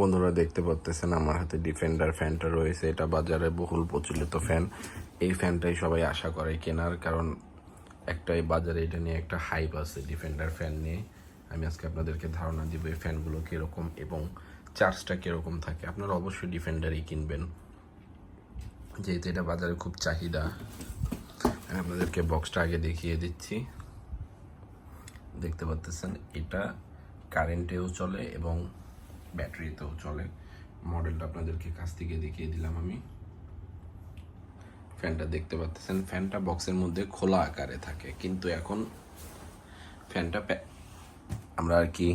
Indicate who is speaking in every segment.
Speaker 1: বন্ধুরা দেখতে পাচ্তেছেন আমার হাতে ডিফেন্ডার ফ্যানটা রয়েছে। এটা বাজারে বহুল প্রচলিত ফ্যান। এই ফ্যানটাই সবাই আশা করে কেনার, কারণ একটাই বাজারে এটা নিয়ে একটা হাইপ আছে ডিফেন্ডার ফ্যান নিয়ে। আমি আজকে আপনাদেরকে ধারণা দিব এই ফ্যানগুলো কীরকম এবং চার্জটা কীরকম থাকে। আপনারা অবশ্যই ডিফেন্ডারই কিনবেন। যেহেতু এটা বাজারে খুব চাহিদা, আমি আপনাদেরকে বক্সটা আগে দেখিয়ে দিচ্ছি। দেখতে পাচ্তেছেন এটা কারেন্টেও চলে এবং ব্যাটারিতেও চলে। মডেলটা আপনাদেরকে কাছ থেকে দেখিয়ে দিলাম আমি। ফ্যানটা দেখতে পাচ্তেছেন ফ্যানটা বক্সের মধ্যে খোলা আকারে থাকে। কিন্তু এখন ফ্যানটা আমরা আর কি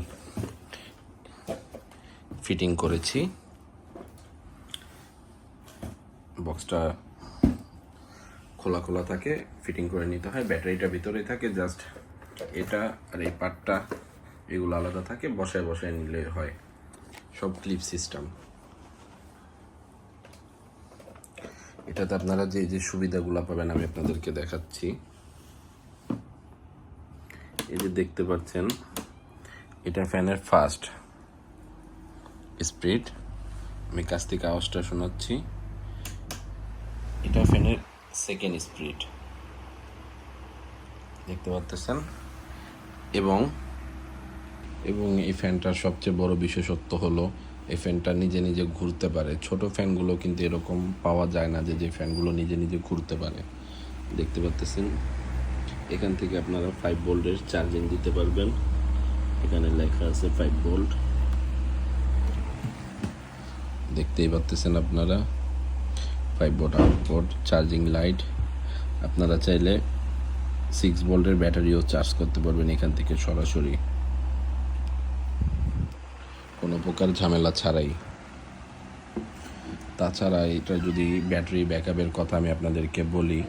Speaker 1: ফিটিং করেছি। বক্সটা খোলা খোলা থাকে, ফিটিং করে নিতে হয়। ব্যাটারিটা ভিতরেই থাকে। জাস্ট এটা আর এই পার্টটা এগুলো আলাদা থাকে। বসায় বসায় নিলে হয়। সব ক্লিপ সিস্টেম। এটাতে আপনারা যে যে সুবিধাগুলো পাবেন, আমি আপনাদেরকে দেখাচ্ছি। এই যে দেখতে পাচ্ছেন, এটা ফ্যানের ফার্স্ট স্পিড আমি কাছ থেকে আওয়াজটা শোনাচ্ছি। এটা ফ্যানের সেকেন্ড স্পিড দেখতে পাচ্ছেন এবং এবং এই ফ্যানটার সবচেয়ে বড় বিশেষত্ব হলো, এই ফ্যানটা নিজে নিজে ঘুরতে পারে। ছোট ফ্যানগুলো কিন্তু এরকম পাওয়া যায় না যে যে ফ্যানগুলো নিজে নিজে ঘুরতে পারে। দেখতে পাচ্তেছেন এখান থেকে আপনারা ফাইভ ভোল্টের চার্জিং দিতে পারবেন। এখানে লেখা আছে ফাইভ ভোল্ট দেখতেই পাচ্তেছেন আপনারা? Five volt output charging light আপনারা চাইলে সিক্স ভোল্টের ব্যাটারিও চার্জ করতে পারবেন এখান থেকে সরাসরি। কোনো প্রকার ঝামেলা ছাড়াই। তাছাড়া এটা যদি ব্যাটারি ব্যাকআপের কথা আমি আপনাদেরকে বলি,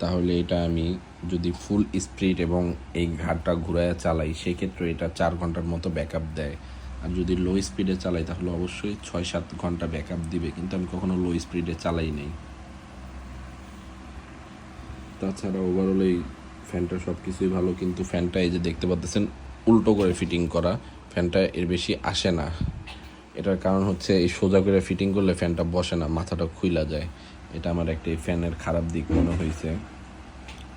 Speaker 1: তাহলে এটা আমি যদি ফুল স্পিড এবং এই ঘাটটা ঘুরায় চালাই, সেক্ষেত্রে এটা চার ঘণ্টার মতো ব্যাকআপ দেয়। আর যদি লো স্পিডে চালাই, তাহলে অবশ্যই ছয় সাত ঘণ্টা ব্যাকআপ দিবে, কিন্তু আমি কখনো লো স্পিডে চালাই নেই। তাছাড়া ওভারঅল এই ফ্যানটা সব কিছুই ভালো, কিন্তু ফ্যানটা এই যে দেখতে পাচ্ছেন উল্টো করে ফিটিং করা। ফ্যানটা এর বেশি আসে না। এটার কারণ হচ্ছে এই সোজা করে ফিটিং করলে ফ্যানটা বসে না, মাথাটা খুইলা যায়। এটা আমার একটা ফ্যানের খারাপ দিক মনে হয়েছে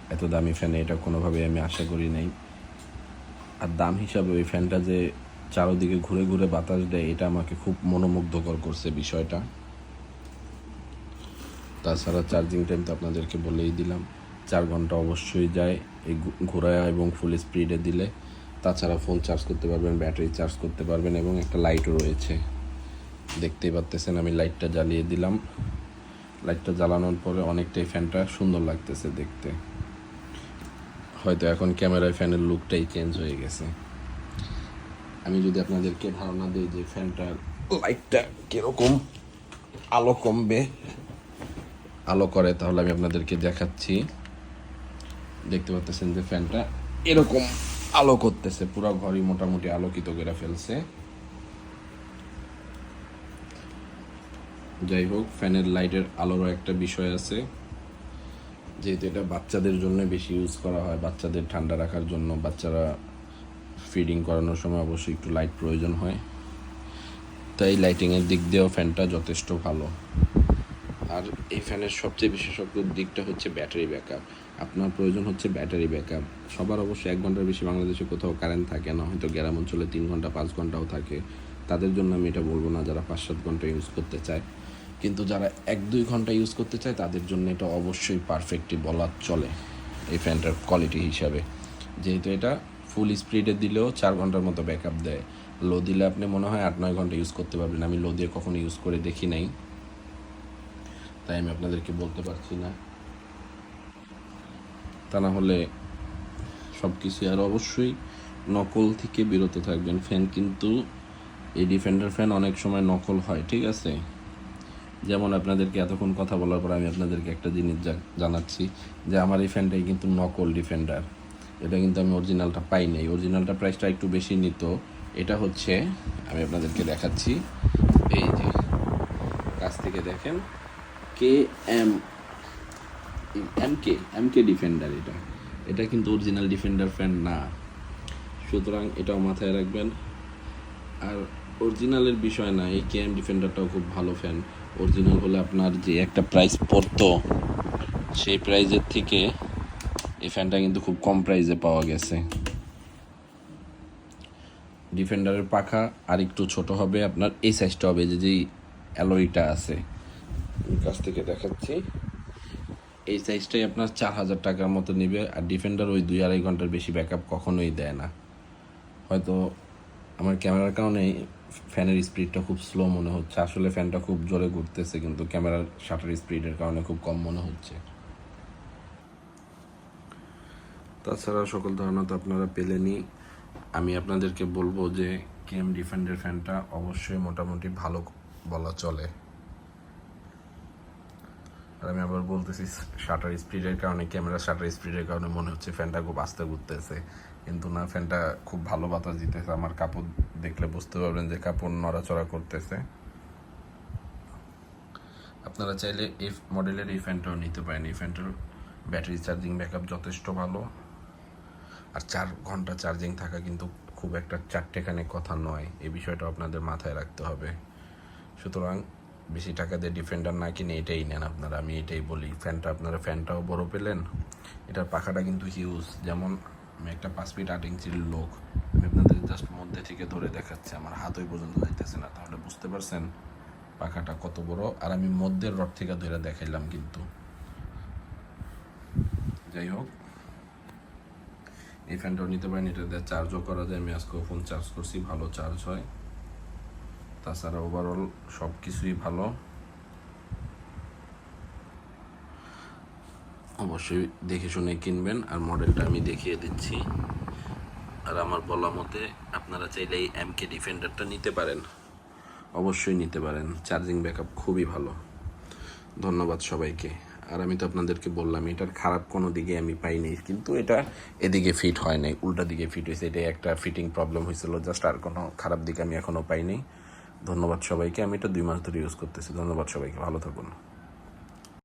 Speaker 1: এত দামি ফ্যানে এটা কোনোভাবেই আমি আশা করি নাই। আর দাম হিসাবে ওই ফ্যানটা যে চারোদিকে ঘুরে ঘুরে বাতাস দেয়, এটা আমাকে খুব মনোমুগ্ধকর করছে বিষয়টা। তাছাড়া চার্জিং টাইম তো আপনাদেরকে বলেই দিলাম। চার ঘণ্টা অবশ্যই যায় এই ঘু- ঘোরায় এবং ফুল স্পিডে দিলে। তাছাড়া ফোন চার্জ করতে পারবেন ব্যাটারি চার্জ করতে পারবেন এবং একটা লাইটও রয়েছে। দেখতেই পাচ্তেছেন, আমি লাইটটা জ্বালিয়ে দিলাম। লাইটটা জ্বালানোর পরে অনেকটাই ফ্যানটা সুন্দর লাগতেছে দেখতে। হয়তো এখন ক্যামেরায় ফ্যানের লুকটাই চেঞ্জ হয়ে গেছে। আমি যদি আপনাদেরকে ধারণা দিই যে ফ্যানটার লাইটটা কীরকম, আলো কমবে, আলো করে, তাহলে আমি আপনাদেরকে দেখাচ্ছি। দেখতে পাচ্ছেন যে ফ্যানটা এরকম। আলো করতেছে, পুরো ঘরই মোটামুটি আলোকিত করে ফেলছে। যাই হোক, ফ্যানের লাইটের আলোরও একটা বিষয় আছে। যেহেতু এটা বাচ্চাদের জন্য বেশি ইউজ করা হয়, বাচ্চাদের ঠান্ডা রাখার জন্য, বাচ্চারা ফিডিং করানোর সময় অবশ্যই একটু লাইট প্রয়োজন হয়। তাই লাইটিংয়ের দিক দিয়েও ফ্যানটা যথেষ্ট ভালো। আর এই ফ্যানের সবচেয়ে বিশেষজ্ঞ দিকটা হচ্ছে ব্যাটারি ব্যাকআপ। আপনার প্রয়োজন হচ্ছে ব্যাটারি ব্যাকআপ। সবার অবশ্যই এক ঘণ্টার বেশি বাংলাদেশে কোথাও কারেন্ট থাকে না, হয়তো গ্রাম অঞ্চলে তিন ঘণ্টা, পাঁচ ঘন্টাও থাকে। তাদের জন্য আমি এটা বলব না, যারা পাঁচ সাত ঘণ্টা ইউজ করতে চায়। কিন্তু যারা এক, দুই ঘণ্টা ইউজ করতে চায়, তাদের জন্য এটা অবশ্যই পারফেক্টই বলা চলে এই ফ্যানটার কোয়ালিটি হিসাবে। যেহেতু এটা ফুল স্পিডে দিলেও চার ঘণ্টার মতো ব্যাকআপ দেয়। লো দিলে আপনি মনে হয় আট, নয় ঘণ্টা ইউজ করতে পারবেন। আমি লো দিয়ে কখনো ইউজ করে দেখি নাই। তাই আমি আপনাদেরকে বলতে পারছি না। তা না হলে সব কিছু আর অবশ্যই নকল থেকে বিরত থাকবেন। ফ্যান কিন্তু এই ডিফেন্ডার ফ্যান অনেক সময় নকল হয়, ঠিক আছে? যেমন আপনাদেরকে এতক্ষণ কথা বলার পর আমি আপনাদেরকে একটা জিনিস জানাচ্ছি যে আমার এই ফ্যানটাই কিন্তু নকল ডিফেন্ডার। এটা কিন্তু আমি অরিজিনালটা পাই নাই। অরিজিনালটা প্রাইসটা একটু বেশি নিত। এটা হচ্ছে, আমি আপনাদেরকে দেখাচ্ছি। এই যে, কাছ থেকে দেখেন। K M M K M K defender এটা। এটা কিন্তু অরিজিনাল ডিফেন্ডার ফ্যান না। সুতরাং এটাও মাথায় রাখবেন। আর অরিজিনালের বিষয় না, এই কেএম ডিফেন্ডারটাও খুব ভালো ফ্যান অরিজিনাল হলে আপনার যে একটা প্রাইস পড়তো, সেই প্রাইজের থেকে এই ফ্যানটা কিন্তু খুব কম প্রাইসে পাওয়া গেছে। ডিফেন্ডারের পাখা আর একটু ছোট হবে, আপনার এই সাইজটা হবে যে যেই অ্যালোইটা আছে। কাছ থেকে দেখাচ্ছি। এই সাইজটাই আপনার চার হাজার টাকার মতো নেবে, আর ডিফেন্ডার ওই দুই আড়াই ঘণ্টার বেশি ব্যাকআপ কখনোই দেয় না। হয়তো আমার ক্যামেরার কারণে ফ্যানের স্পিডটা খুব স্লো মনে হচ্ছে। আসলে ফ্যানটা খুব জোরে ঘুরতেছে, কিন্তু ক্যামেরার শাটার স্পিডের কারণে খুব কম মনে হচ্ছে। তাছাড়া সকল ধারণা তো আপনারা পেলেনই। আমি আপনাদেরকে বলব যে কেএম ডিফেন্ডের ফ্যানটা অবশ্যই মোটামুটি ভালো বলা চলে। আর আমি আবার বলতেছি শাটার স্পিডের কারণে ক্যামেরা শাটার স্পিডের কারণে মনে হচ্ছে ফ্যানটা খুব আস্তে ঘুরতেছে। কিন্তু না, ফ্যানটা খুব ভালো বাতাস দিতেছে। আমার কাপড় দেখলে বুঝতে পারবেন যে কাপড় নড়াচড়া করতেছে। আপনারা চাইলে এই মডেলের এই ফ্যানটাও নিতে পারেন। এই ফ্যানটার ব্যাটারি চার্জিং ব্যাকআপ যথেষ্ট ভালো। আর চার ঘণ্টা চার্জিং থাকা কিন্তু খুব একটা চারটেখানে কথা নয়। এই বিষয়টা আপনাদের মাথায় রাখতে হবে। সুতরাং বেশি টাকা দিয়ে ডিফেন্ডার না কিনে এটাই নেন আপনারা। আমি এটাই বলি ফ্যানটা আপনারা ফ্যানটাও বড় পেলেন, এটার পাখাটা কিন্তু হিউজ যেমন, আমি একটা পাঁচ ফিট আট ইঞ্চির লোক, আমি আপনাদের জাস্ট মধ্যে থেকে ধরে দেখাচ্ছি, আমার হাত ওই পর্যন্ত যাইতেছে না। তাহলে বুঝতে পারছেন পাখাটা কত বড়। আর আমি মধ্যের রড থেকে ধরে দেখাইলাম কিন্তু। যাই হোক, এই ফ্যানটাও নিতে পারেন, এটা দিয়ে চার্জও করা যায়, আমি আজকেও ফোন চার্জ করছি, ভালো চার্জ হয়। তাছাড়া ওভারঅল সব কিছুই ভালো। অবশ্যই দেখে শুনে কিনবেন, আর মডেলটা আমি দেখিয়ে দিচ্ছি। আর আমার বলা মতে, আপনারা চাইলে এই এম কে ডিফেন্ডারটা নিতে পারেন। অবশ্যই নিতে পারেন চার্জিং ব্যাকআপ খুবই ভালো। ধন্যবাদ সবাইকে। আর আমি তো আপনাদেরকে বললাম, এটার খারাপ কোনো দিকে আমি পাইনি, কিন্তু এটা এদিকে ফিট হয় নাই, উল্টা দিকে ফিট হয়েছে। এটাই একটা ফিটিং প্রবলেম হয়েছিল জাস্ট আর কোনো খারাপ দিক আমি এখনও পাইনি। ধন্যবাদ সবাইকে। আমি এটা দুই মাস ধরে ইউজ করতেছি। ধন্যবাদ সবাইকে। ভালো থাকুন।